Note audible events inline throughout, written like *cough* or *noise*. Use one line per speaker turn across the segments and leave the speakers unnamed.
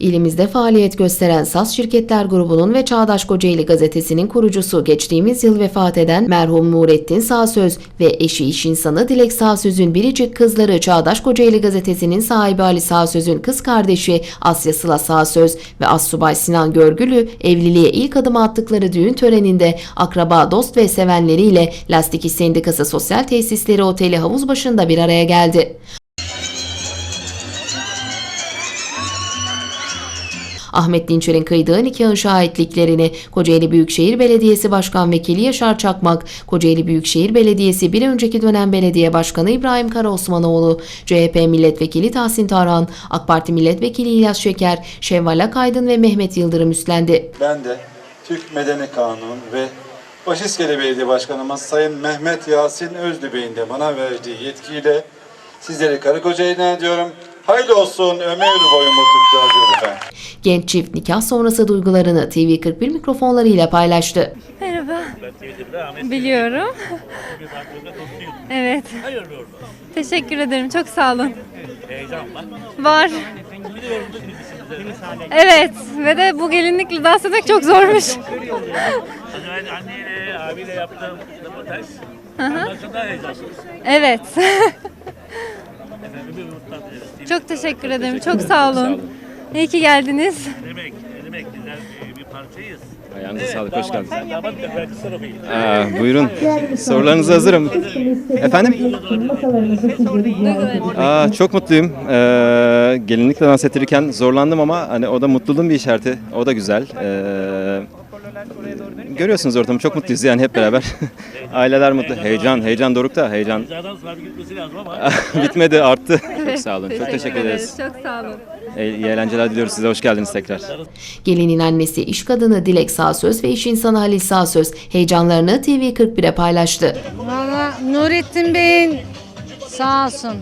İlimizde faaliyet gösteren SAS Şirketler Grubu'nun ve Çağdaş Kocaeli gazetesinin kurucusu geçtiğimiz yıl vefat eden merhum Nurettin Sağsöz ve eşi iş insanı Dilek Sağsöz'ün biricik kızları Çağdaş Kocaeli gazetesinin sahibi Ali Sağsöz'ün kız kardeşi Asya Sıla Sağsöz ve Assubay Sinan Görgülü evliliğe ilk adım attıkları düğün töreninde akraba, dost ve sevenleriyle Lastik İş Sendikası Sosyal Tesisleri Oteli havuz başında bir araya geldi. Ahmet Dinçer'in kıydığı nikahın şahitliklerini Kocaeli Büyükşehir Belediyesi Başkan Vekili Yaşar Çakmak, Kocaeli Büyükşehir Belediyesi bir önceki dönem belediye başkanı İbrahim Karaosmanoğlu, CHP Milletvekili Tahsin Tarhan, AK Parti Milletvekili İlyas Şeker, Şevval Akaydın ve Mehmet Yıldırım üstlendi.
Ben de Türk Medeni Kanunu ve Başiskele Belediye Başkanımız Sayın Mehmet Yasin Bey'in de bana verdiği yetkiyle sizleri karı koca ilan ediyorum. Hayırlı olsun ömür boyu mutluluklar diyorum efendim.
Genç çift nikah sonrası duygularını TV41 mikrofonlarıyla paylaştı.
Merhaba. Biliyorum. evet. Teşekkür ederim. Çok sağ olun.
Heyecan var.
Var. Evet. Ve de bu gelinlikle dans etmek çok zormuş.
Az anneyle, abiyle yaptığım röportaj. Ondan sonra daha heyecanlıyız.
Evet. *laughs*
Efendim bir mutlu ederiz.
Çok teşekkür ederim. Çok sağ olun. İyi ki geldiniz.
Ne demek, ne demek güzel bir, parçayız.
Ayağınıza sağlık, hoş geldiniz.
Sen damat da.
Aa, buyurun, sorularınıza hazırım. Efendim? Aa, çok mutluyum. Ee, gelinlikle dans ettirirken zorlandım ama hani o da mutluluğun bir işareti. O da güzel. Ee, görüyorsunuz ortamı, çok mutluyuz yani hep beraber. *laughs* Aileler mutlu. Heyecan, heyecan dorukta, heyecan
Hizadan sonra bir gitmesi lazım ama. *laughs*
bitmedi, arttı. Çok sağ olun, çok teşekkür ederiz.
Çok sağ olun.
İyi eğlenceler diliyoruz size, hoş geldiniz tekrar.
Gelinin annesi iş kadını Dilek Sağsöz ve iş insanı Halil Sağsöz heyecanlarını TV41'e paylaştı.
Valla Nurettin Bey'in sağ olsun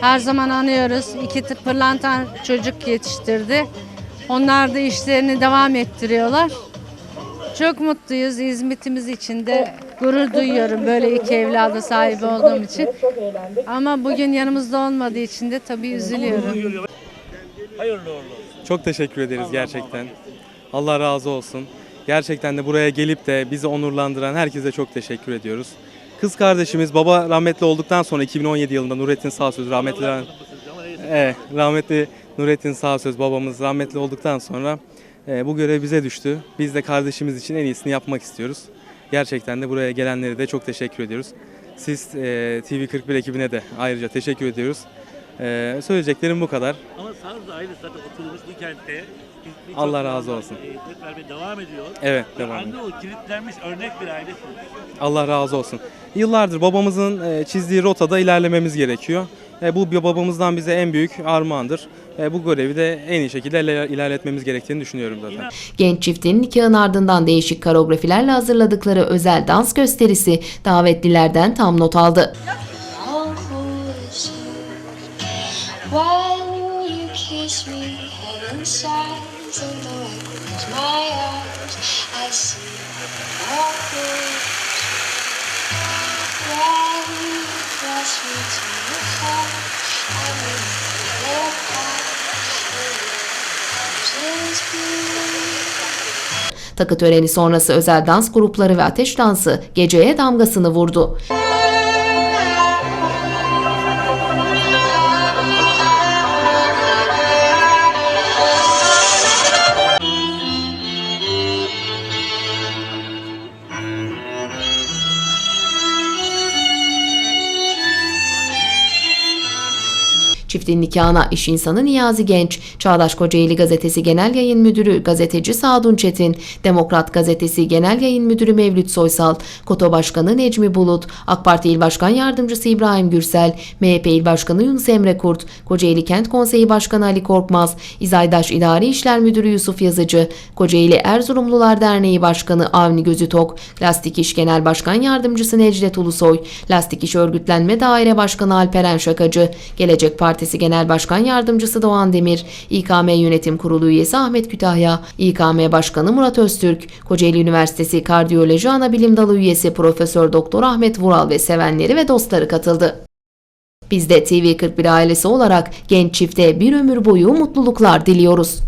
her zaman anıyoruz. İki pırlanta çocuk yetiştirdi. Onlar da işlerini devam ettiriyorlar. Çok mutluyuz. İzmitimiz için de gurur duyuyorum böyle iki evladı sahibi olduğum için. Ama bugün yanımızda olmadığı için de tabii üzülüyorum.
Hayırlı uğurlu olsun.
Çok teşekkür ederiz gerçekten. Allah razı olsun. Gerçekten de buraya gelip de bizi onurlandıran herkese çok teşekkür ediyoruz. Kız kardeşimiz baba rahmetli olduktan sonra 2017 yılında Nurettin Sağsöz rahmetli Evet, rahmetli Nurettin Sağsöz babamız rahmetli olduktan sonra e, bu görev bize düştü. Biz de kardeşimiz için en iyisini yapmak istiyoruz. Gerçekten de buraya gelenlere de çok teşekkür ediyoruz. Siz e, TV41 ekibine de ayrıca teşekkür ediyoruz. E, söyleyeceklerim bu kadar.
Ama Sarız ailesi zaten oturmuş bu kentte. Bir-
Allah razı olsun.
hizmet vermeye devam ediyor.
Evet,
Ve
devam
Anne o kilitlenmiş örnek bir ailesiniz.
Allah razı olsun. Yıllardır babamızın e, çizdiği rotada ilerlememiz gerekiyor. E, Bu babamızdan bize en büyük armağandır. E, Bu görevi de en iyi şekilde iler- ilerletmemiz gerektiğini düşünüyorum zaten.
Genç çiftin nikahın ardından değişik koreografilerle hazırladıkları özel dans gösterisi davetlilerden tam not aldı.
When you
Takı töreni sonrası özel dans grupları ve ateş dansı geceye damgasını vurdu. Çiftin nikahına iş insanı Niyazi Genç, Çağdaş Kocaeli Gazetesi Genel Yayın Müdürü Gazeteci Sadun Çetin, Demokrat Gazetesi Genel Yayın Müdürü Mevlüt Soysal, Koto Başkanı Necmi Bulut, AK Parti İl Başkan Yardımcısı İbrahim Gürsel, MHP İl Başkanı Yunus Emre Kurt, Kocaeli Kent Konseyi Başkanı Ali Korkmaz, İzaydaş İdari İşler Müdürü Yusuf Yazıcı, Kocaeli Erzurumlular Derneği Başkanı Avni Gözütok, Lastik İş Genel Başkan Yardımcısı Necdet Ulusoy, Lastik İş Örgütlenme Daire Başkanı Alperen Şakacı, Gelecek Partisi Genel Başkan Yardımcısı Doğan Demir, İKM Yönetim Kurulu üyesi Ahmet Kütahya, İKM Başkanı Murat Öztürk, Kocaeli Üniversitesi Kardiyoloji Anabilim Dalı üyesi Profesör Doktor Ahmet Vural ve sevenleri ve dostları katıldı. Biz de TV41 ailesi olarak genç çifte bir ömür boyu mutluluklar diliyoruz.